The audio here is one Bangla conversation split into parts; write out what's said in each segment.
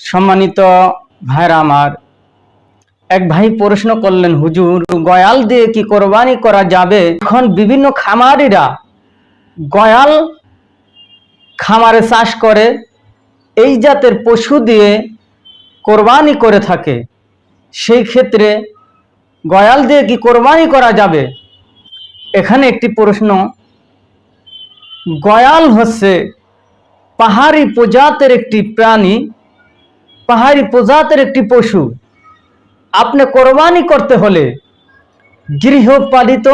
সম্মানিত ভাইরা আমার, এক ভাই প্রশ্ন করলেন, হুজুর, গয়াল দিয়ে কি কোরবানি করা যাবে? এখন বিভিন্ন খামারিরা গয়াল খামারে চাষ করে, এই জাতের পশু দিয়ে কোরবানি করে থাকে। সেই ক্ষেত্রে গয়াল দিয়ে কি কোরবানি করা যাবে? এখানে একটি প্রশ্ন। গয়াল হচ্ছে পাহাড়ি প্রজাতের একটি প্রাণী, পাহাড়ি প্রজাতের একটি পশু। আপনি কোরবানি করতে হলে গৃহপালিত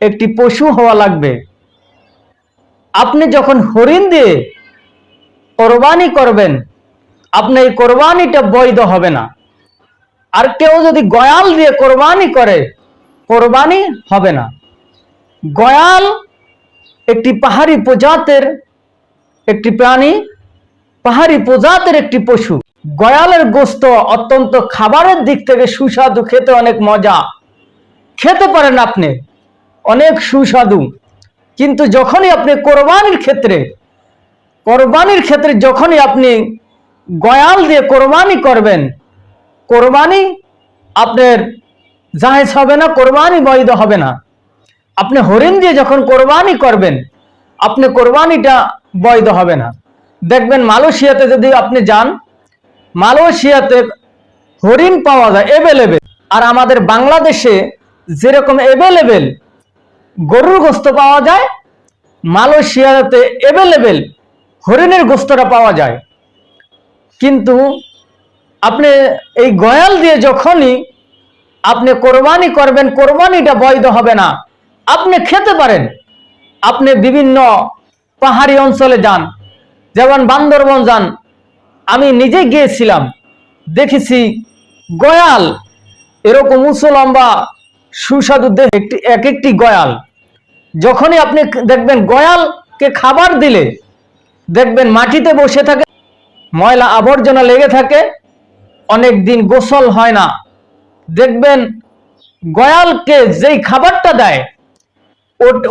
একটি পশু হওয়া লাগবে। আপনি যখন হরিণ দিয়ে কোরবানি করবেন আপনি এই কোরবানিটা বৈধ হবে না। আর কেউ যদি গয়াল দিয়ে কোরবানি করে, কোরবানি হবে না। গয়াল একটি পাহাড়ি প্রজাতের, একটি প্রাণী, পাহাড়ি প্রজাতের একটি পশু। গয়ালের গোস্ত অত্যন্ত খাবারের দিক থেকে সুস্বাদু, খেতে অনেক মজা। খেতে পারেন আপনি, অনেক সুস্বাদু। কিন্তু যখনই আপনি কোরবানির ক্ষেত্রে কোরবানির ক্ষেত্রে যখনই আপনি গয়াল দিয়ে কোরবানি করবেন, কোরবানি আপনার জাহেজ হবে না, কোরবানি বৈধ হবে না। আপনি হরিণ দিয়ে যখন কোরবানি করবেন, আপনি কোরবানিটা বৈধ হবে না। দেখবেন মালয়েশিয়াতে যদি আপনি যান, মালয়েশিয়াতে হরিণ পাওয়া যায় এভেলেবেল আর আমাদের বাংলাদেশে যেরকম এভেলেবেল গরুর গোস্ত পাওয়া যায়, মালয়েশিয়াতে এভেলেবেল হরিণের গোস্তটা পাওয়া যায়। কিন্তু আপনি এই গয়াল দিয়ে যখনই আপনি কোরবানি করবেন, কোরবানিটা বৈধ হবে না। আপনি খেতে পারেন। আপনি বিভিন্ন পাহাড়ি অঞ্চলে যান, যেমন বান্দরবন যান। আমি নিজে গিয়েছিলাম, দেখেছি গয়াল। এরকম উঁচু লম্বা সুস্বাদু দেহ, একটি, এক একটি গয়াল। যখনই আপনি দেখবেন গয়ালকে খাবার দিলে, দেখবেন মাটিতে বসে থাকে, ময়লা আবর্জনা লেগে থাকে, অনেক দিন গোসল হয় না। দেখবেন গয়ালকে যেই খাবারটা দেয়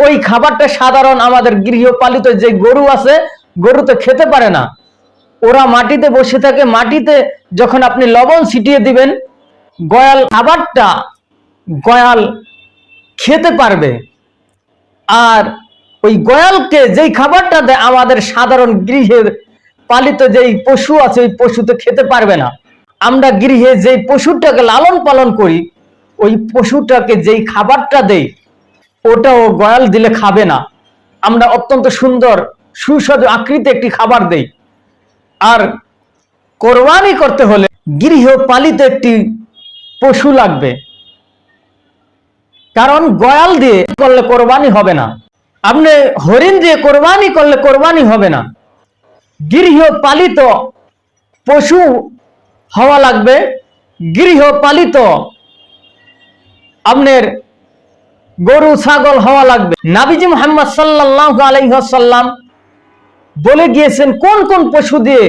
ওই খাবারটা সাধারণ আমাদের গৃহপালিত যে গরু আছে, গরু তো খেতে পারে না। ওরা মাটিতে বসে থাকে, মাটিতে যখন আপনি লবণ ছিটিয়ে দিবেন, গয়াল খাবারটা গয়াল খেতে পারবে। আর ওই গয়ালকে যেই খাবারটা দেয়, আমাদের সাধারণ গৃহের পালিত যেই পশু আছে, ওই পশু তো খেতে পারবে না। আমরা গৃহে যেই পশুটাকে লালন পালন করি, ওই পশুটাকে যেই খাবারটা দেই ওটাও গয়াল দিলে খাবে না। আমরা অত্যন্ত সুন্দর, সুস্বাদু আকৃতি একটি খাবার দেই। আর কোরবানি করতে হলে গৃহপালিত একটি পশু লাগবে। কারণ গয়াল দিয়ে করলে কোরবানি হবে না। আপনি হরিণ দিয়ে কোরবানি করলে কোরবানি হবে না। গৃহপালিত পশু হওয়া লাগবে। গৃহপালিত আপনার গরু, ছাগল হওয়া লাগবে। নাবিজি মোহাম্মদ সাল্লাহ আলাইসাল্লাম বলে গিয়েছেন, কোন কোন পশু দিয়ে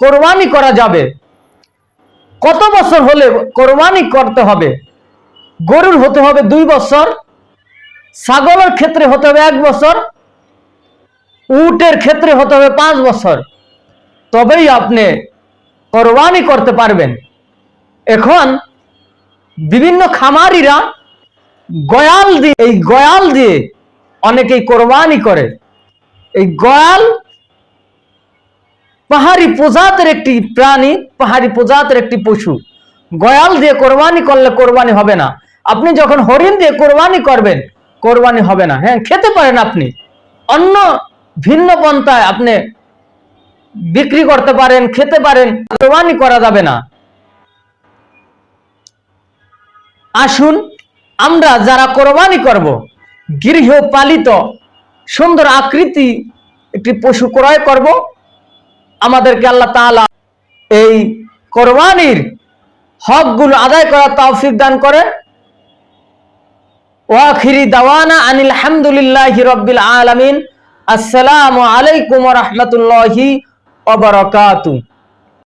কোরবানি করা যাবে? কত বছর হলে কোরবানি করতে হবে? গরুর হতে হবে দুই বছর, ছাগলের ক্ষেত্রে হতে হবে এক বছর, উটের ক্ষেত্রে হতে হবে পাঁচ বছর। তবেই আপনি কোরবানি করতে পারবেন। এখন বিভিন্ন খামারিরা গয়াল দিয়ে, এই গয়াল দিয়ে অনেকেই কোরবানি করে। এই গয়াল পাহাড়ি প্রজাতের একটি প্রাণী, পাহাড়ি প্রজাতের একটি পশু। গয়াল দিয়ে কোরবানি করলে কোরবানি হবে না। আপনি যখন হরিণ দিয়ে কোরবানি করবেন, কোরবানি হবে না। হ্যাঁ খেতে পারেন আপনি। অন্য ভিন্ন পন্থায় আপনি বিক্রি করতে পারেন, খেতে পারেন, কোরবানি করা যাবে না। আসুন আমরা যারা কোরবানি করব, গৃহপালিত সুন্দর আকৃতি একটি পশু ক্রয় করব, আমাদেরকে আল্লাহ তাআলা এই কোরবানির হকগুলো আদায় করার তৌফিক দান করে ওয়াখিরি দাওয়ানা আনিল হামদুলিল্লাহি রাব্বিল আলামিন। আসসালামু আলাইকুম রাহমাতুল্লাহি ওয়া বারাকাতুহু।